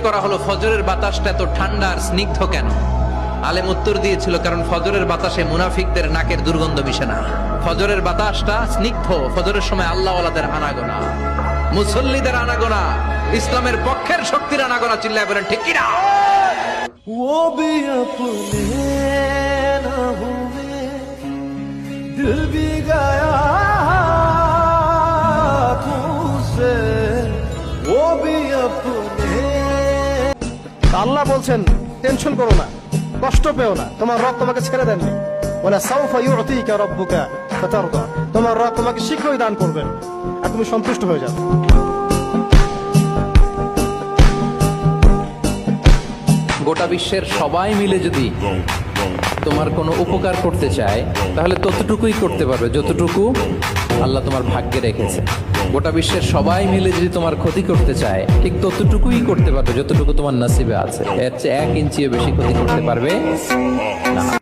করা হলো, ফজরের বাতাসটা এত ঠান্ডা আর স্নিগ্ধ কেন? আলেম উত্তর দিয়েছিল, কারণ ফজরের বাতাসে মুনাফিকদের নাকের দুর্গন্ধ মিশে না। ফজরের বাতাসটা স্নিগ্ধ, ফজরের সময় আল্লাহওয়ালাদের আনাগোনা। মুসল্লিদের আনাগোনা, ইসলামের পক্ষের শক্তির আনাগোনা চিল্লায় বলেন, ঠিক গায়া আল্লাহ বলছেন টেনশন করো না কষ্ট পেও না তোমার রব তোমাকে ছেড়ে দেননি। বলে সাউফা ইউতিকা রব্বুকা ফাতারদা। তোমার রব তোমাকে শীঘ্রই দান করবেন আর তুমি সন্তুষ্ট হয়ে যাবে। গোটা বিশ্বের সবাই মিলে যদি তোমার কোনো উপকার করতে চায়, তাহলে ততটুকুই করতে পারবে, যতটুকু আল্লাহ তোমার ভাগ্যে রেখেছে। গোটা বিশ্বের সবাই মিলে যদি তোমার ক্ষতি করতে চায়, ঠিক ততটুকুই করতে পারবে, যতটুকু তোমার নাসিবে আছে। এর চেয়ে এক ইঞ্চিও বেশি ক্ষতি করতে পারবে না।